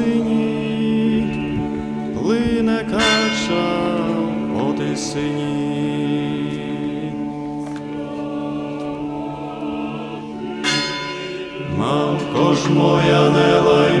кача плине кача по тисині. Мамко ж моя не лай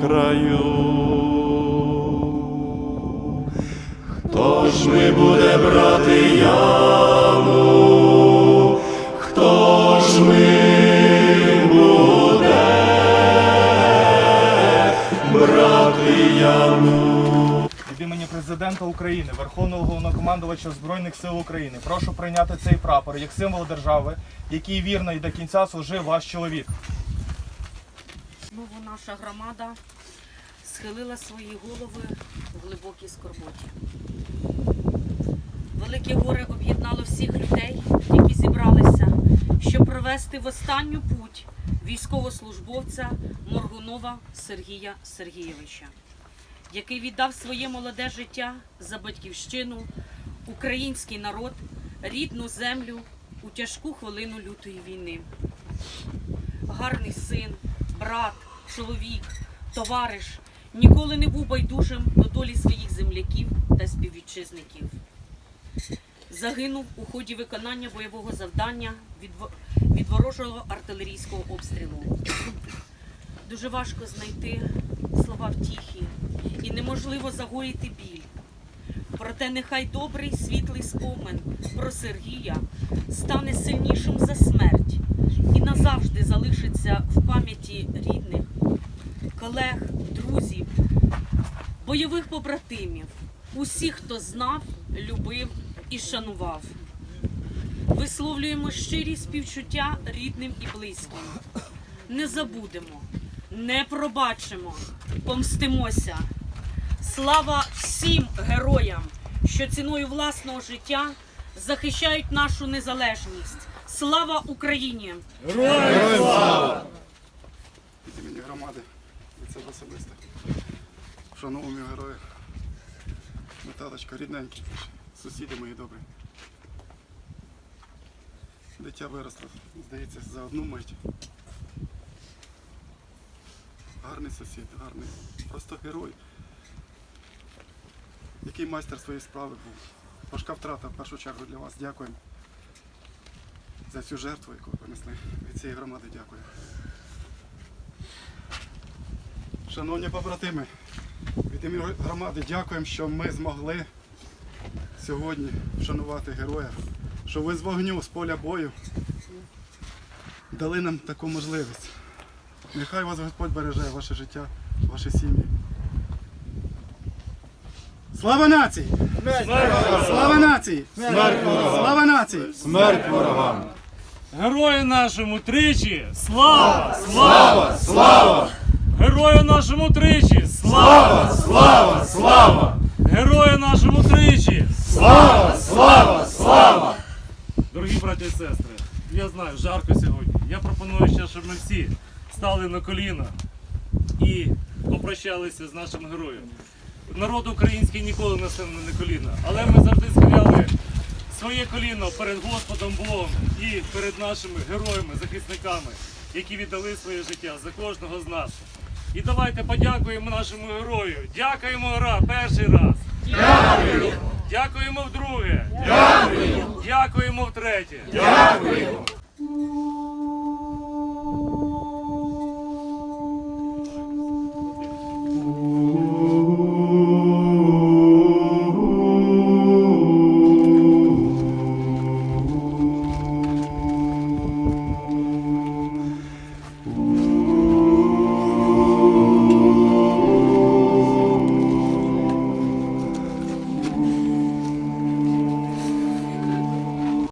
Краю. Хто ж ми буде брати яму? Хто ж ми буде брати яму? Від імені президента України, Верховного головнокомандувача Збройних сил України, прошу прийняти цей прапор як символ держави, який вірно і до кінця служив ваш чоловік. Знову наша громада схилила свої голови в глибокій скорботі. Велике горе об'єднало всіх людей, які зібралися, щоб провести в останню путь військовослужбовця Моргунова Сергія Сергійовича, який віддав своє молоде життя за батьківщину, український народ, рідну землю у тяжку хвилину лютої війни гарний син, брат, чоловік, товариш, ніколи не був байдужим до долі своїх земляків та співвітчизників. Загинув у ході виконання бойового завдання від, ворожого артилерійського обстрілу. Дуже важко знайти слова втіхи і неможливо загоїти біль. Проте нехай добрий світлий спомин про Сергія стане сильнішим за смерть бойових побратимів, усіх, хто знав, любив і шанував. Висловлюємо щирі співчуття рідним і близьким. Не забудемо, не пробачимо, помстимося. Слава всім героям, що ціною власного життя захищають нашу незалежність. Слава Україні! від імені громади від себе особисто. Шановні герої, Наталочка, рідненькі, сусіди мої добрі. Дитя виросло, здається, за одну мить. Гарний сусід, гарний, просто герой. Який майстер своєї справи був. Важка втрата в першу чергу для вас. Дякуємо за цю жертву, яку ви принесли. Від цієї громади дякую. Шановні побратими, від імені громади дякуємо, що ми змогли сьогодні вшанувати героя, що ви з вогню, з поля бою дали нам таку можливість. Нехай вас Господь береже ваше життя, ваші сім'ї. Слава нації! Слава нації! Слава нації! Смерть ворогам! Герою нашому тричі! Слава! Слава! Слава! Герою нашому тричі! Слава! Слава! Слава! Герою нашому тричі! Слава! Слава! Слава! Дорогі браті і сестри, я знаю, жарко сьогодні. Я пропоную ще, щоб ми всі стали на коліна і попрощалися з нашим героєм. Народ український ніколи не стане на коліна, але ми завжди схиляли своє коліно перед Господом Богом і перед нашими героями, захисниками, які віддали своє життя за кожного з нас. І давайте подякуємо нашому герою. Дякуємо ра, перший раз. Дякую. Дякуємо вдруге. Дякую. Дякуємо втретє. Дякую!